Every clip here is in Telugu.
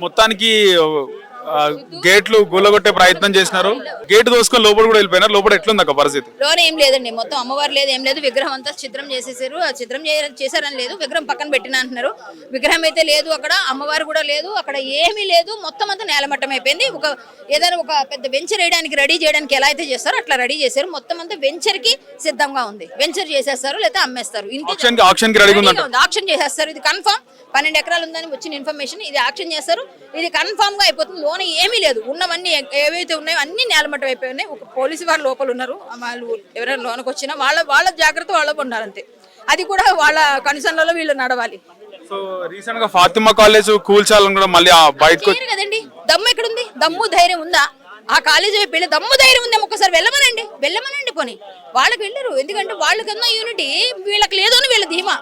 మొత్తానికి గేట్లు గుల్లగొట్టే ప్రయత్నం చేసినారు. గేట్ దోసుకొని లోపల కూడా వెళ్ళిపోయినారు. లోపల ఎట్లుంది అక్క పరిస్థితి? లోన్ ఏం లేదండి. మొత్తం అమ్మవారు లేదు ఏం లేదు. విగ్రహం అంతా చిత్రం చేసేసారు. ఆ చిత్రం చేశారని లేదు. విగ్రహం పక్కన పెట్టిన అంటున్నారు. విగ్రహం అయితే లేదు అక్కడ. అమ్మవారు కూడా లేదు. అక్కడ ఏమీ లేదు. మొత్తం అంతా నేలమట్టం అయిపోయింది. ఒక ఏదైనా ఒక పెద్ద వెంచర్ వేయడానికి రెడీ చేయడానికి ఎలా అయితే చేస్తారో అట్లా రెడీ చేశారు. మొత్తం అంతా వెంచర్కి సిద్ధంగా ఉంది. వెంచర్ చేసేస్తారు లేదా అమ్మేస్తారు. ఆప్షన్ ఆప్షన్ చేసేస్తారు. ఇది కన్ఫర్మ్ పన్నెండు ఎకరాలు ఉందని వచ్చిన ఇన్ఫర్మేషన్ ఇది ఆక్షన్ చేస్తారు. ఇది కన్ఫర్మ్గా అయిపోతుంది. లోన్ ఏమీ లేదు. ఉన్నవన్నీ ఏవైతే ఉన్నాయో అన్ని నేలమట్టం అయిపోయి ఉన్నాయి ఒక పోలీసు వారు లోపల ఉన్నారు. వాళ్ళు ఎవరైనా లోన్కి వచ్చినా వాళ్ళ వాళ్ళ జాగ్రత్త వాళ్ళకు ఉండాలంతే అది కూడా వాళ్ళ కన్సర్న్లలో వీళ్ళు నడవాలి. సో రీసెంట్గా ఫాతిమా కాలేజ్ కూల్చాలని కూడా మళ్ళీ బయటకు కదండి దమ్ము ఎక్కడుంది? దమ్ము ధైర్యం ఉందా? ఆ కాలేజీ వైపు వెళ్ళి దమ్ము ధైర్యం ఉందా ఒక్కసారి వెళ్ళమనండి. వెళ్ళమనండి పోనీ. వాళ్ళకి వెళ్ళరు. ఎందుకంటే వాళ్ళకన్నా యూనిటీ వీళ్ళకి లేదు అని వీళ్ళ ధీమా.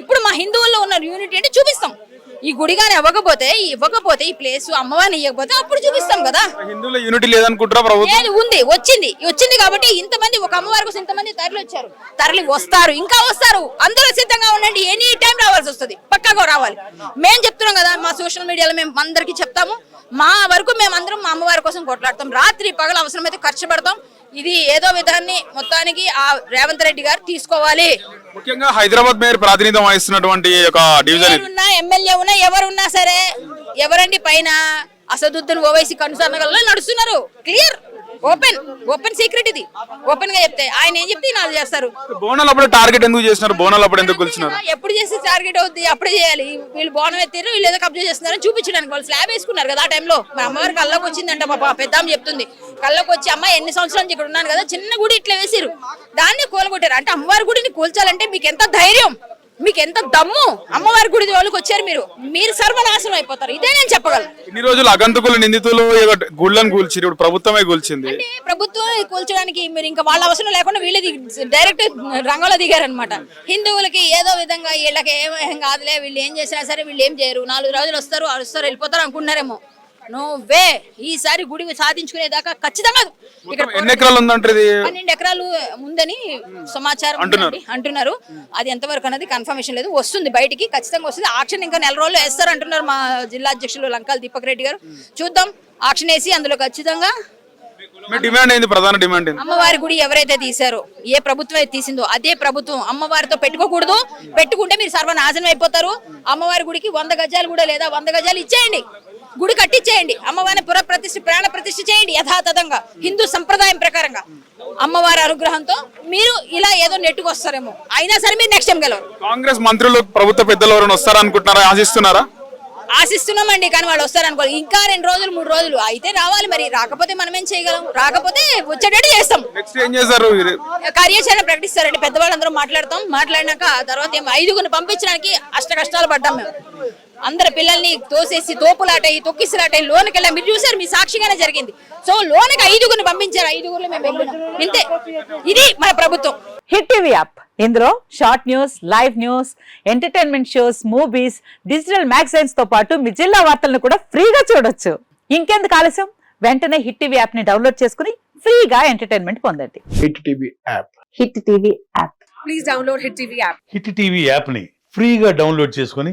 ఇప్పుడు మా హిందువుల్లో ఉన్న యూనిటీ అంటే చూపిస్తాం. ఈ గుడి కానీ ఇవ్వకపోతే ఇవ్వకపోతే ఈ ప్లేస్ అమ్మవారిని ఇవ్వకపోతే అప్పుడు చూపిస్తాం కదా. హిందువుల యూనిటీ లేదనుకుంటారా ప్రభుత్వం? ఉంది వచ్చింది వచ్చింది కాబట్టి ఇంతమంది ఒక అమ్మవారి కోసం ఇంతమంది తరలి వచ్చారు. తరలి వస్తారు ఇంకా వస్తారు. అందరూ సిద్ధంగా ఉండండి ఎనీ టైం రావాల్సి వస్తుంది. పక్కాగా రావాలి. మేము చెప్తున్నాం కదా మా సోషల్ మీడియాలో మేము అందరికీ చెప్తాము. మా వరకు మేము మా అమ్మవారి కోసం కొట్లాడతాం. రాత్రి పగలు అవసరమైతే ఖర్చు పెడతాం. ఇది ఏదో విధాన్ని మొత్తానికి ఆ రేవంత్ రెడ్డి గారు తీసుకోవాలి. ముఖ్యంగా హైదరాబాద్ మేయర్ ప్రాతినిధ్యం వహిస్తున్నటువంటి ఒక డివిజన్ ఎవరున్నా ఎమ్మెల్యే ఉన్నా ఎవరున్నా సరే ఎవరండి పైన అసదుద్దీన్ ఓవైసీ కనుసన్నగల్లో నడుస్తున్నారు. క్లియర్? ఓపెన్ ఓపెన్ సీక్రెట్ ఇది. ఓపెన్గా చెప్తే. ఆయన ఏం చెప్తే నాలుగు చేస్తారు. బోనాలు అప్పుడు టార్గెట్ ఎందుకు చేసినారు? బోనాలు అప్పుడు ఎందుకు కూల్చినారు? ఎప్పుడు చేస్తే టార్గెట్ అవుద్ది? అప్పుడే చేయాలి. వీళ్ళు బోనం ఎత్తారు వీళ్ళు ఏదో కబ్జా చేస్తున్నారని చూపించడానికి వాళ్ళు స్లాబ్ వేసుకున్నారు కదా ఆ టైంలో మా అమ్మవారి కళ్ళకి వచ్చిందంట పాప పెద్దాం చెప్తుంది. కళ్ళకి వచ్చి అమ్మ ఎన్ని సంవత్సరాల నుంచి ఇక్కడ ఉన్నాను కదా? చిన్న గుడి ఇట్లా వేసిరు దాన్ని కూలగొట్టారు అంటే అమ్మవారి గుడిని కూల్చాలంటే మీకు ఎంత ధైర్యం? మీకు ఎంత దమ్ము? అమ్మవారి గుడి వాళ్ళకి వచ్చారు మీరు. మీరు సర్వనాశనం అయిపోతారు. ఇదే నేను చెప్పగలను. ఇన్ని రోజులు అగంతకులు నిందితులు గుళ్ళను కూల్చి ఇప్పుడు ప్రభుత్వమే కూల్చింది. అంటే ప్రభుత్వం కూల్చడానికి మీరు ఇంకా వాళ్ళ అవసరం లేకుండా వీళ్ళే డైరెక్ట్ రంగంలో దిగారనమాట హిందువులకి ఏదో విధంగా వీళ్ళకి ఏం ఏం కాదులే వీళ్ళు ఏం చేసినా సరే వీళ్ళు ఏం చేయరు. నాలుగు రోజులు వస్తారు వస్తారు వెళ్ళిపోతారు అనుకున్నారేమో నో వే. ఈసారి గుడి సాధించుకునేదాకా ఖచ్చితంగా ఇక్కడ ఎన్ని ఎకరాలు ఉందంటే పన్నెండు ఎకరాలు ఉందని సమాచారం. అంటున్నారు. అది ఎంతవరకు అనేది కన్ఫర్మేషన్ లేదు. వస్తుంది బయటికి ఖచ్చితంగా వస్తుంది. ఆక్షన్ ఇంకా నెల రోజులు వేస్తారు అంటున్నారు మా జిల్లా అధ్యక్షులు లంకాల దీపక్ రెడ్డి గారు. చూద్దాం. ఆక్షన్ వేసి అందులో ఖచ్చితంగా డిమాండ్ ఏంది? ప్రధాన డిమాండ్ అమ్మవారి గుడి ఎవరైతే తీశారో ఏ ప్రభుత్వం అయితే తీసిందో అదే ప్రభుత్వం అమ్మవారితో పెట్టుకోకూడదు. పెట్టుకుంటే మీరు సర్వనాశనం అయిపోతారు. అమ్మవారి గుడికి వంద గజాలు కూడా లేదా వంద గజాలు ఇచ్చేయండి. గుడి కట్టించేయండి అమ్మవారిని పుర ప్రతిష్ఠ ప్రాణ ప్రతిష్ఠ చేయండి యథాతథంగా హిందూ సంప్రదాయం ప్రకారంగా. అమ్మవారి అనుగ్రహంతో మీరు ఇలా ఏదో నెట్టుకొస్తారేమో. అయినా సరే మీరు నెక్స్ట్ టైం గెలవరు. కాంగ్రెస్ మంత్రులు ప్రభుత్వ పెద్దలు ఎవరైనా వస్తారనుకుంటున్నారా? ఆశిస్తున్నారా? ఆశిస్తున్నామండి కానీ వాళ్ళు వస్తారనుకో ఇంకా రెండు రోజులు మూడు రోజులు అయితే రావాలి మరి. రాకపోతే మనం ఏం చేయగలం? రాకపోతే వచ్చేటట్టు చేస్తాం. నెక్స్ట్ ఏం చేశారు ఇది కార్యాచరణ ప్రకటిస్తారండి. పెద్దవాళ్ళందరూ మాట్లాడతాం. మాట్లాడినాక తర్వాత ఏమో ఐదుగురిని పంపించడానికి అష్ట కష్టాలు పడ్డాం మేము. అందరు పిల్లల్ని తోసేసి తోపులాటయి తొక్కిసలాటయి లోనికి వెళ్ళాం మీరు చూసారు మీ సాక్షిగానే జరిగింది. సో లోనికి ఐదుగురిని పంపించారు. ఐదుగురు మేము వెళ్ళినాం. ఇంతే. ఇది మన ప్రభుత్వం. Hit TV app. ఇందులో short news live news entertainment shows movies digital మ్యాగజైన్స్తో పాటు మీ జిల్లా వార్తలను కూడా ఫ్రీగా చూడొచ్చు. ఇంకెందుకు ఆలస్యం? వెంటనే హిట్ టీవీ యాప్ని డౌన్లోడ్ చేసుకుని ఫ్రీగా ఎంటర్టైన్మెంట్ పొందండి. Hit TV app. Hit TV app. Hit TV యాప్ని ఫ్రీగా డౌన్లోడ్ చేసుకొని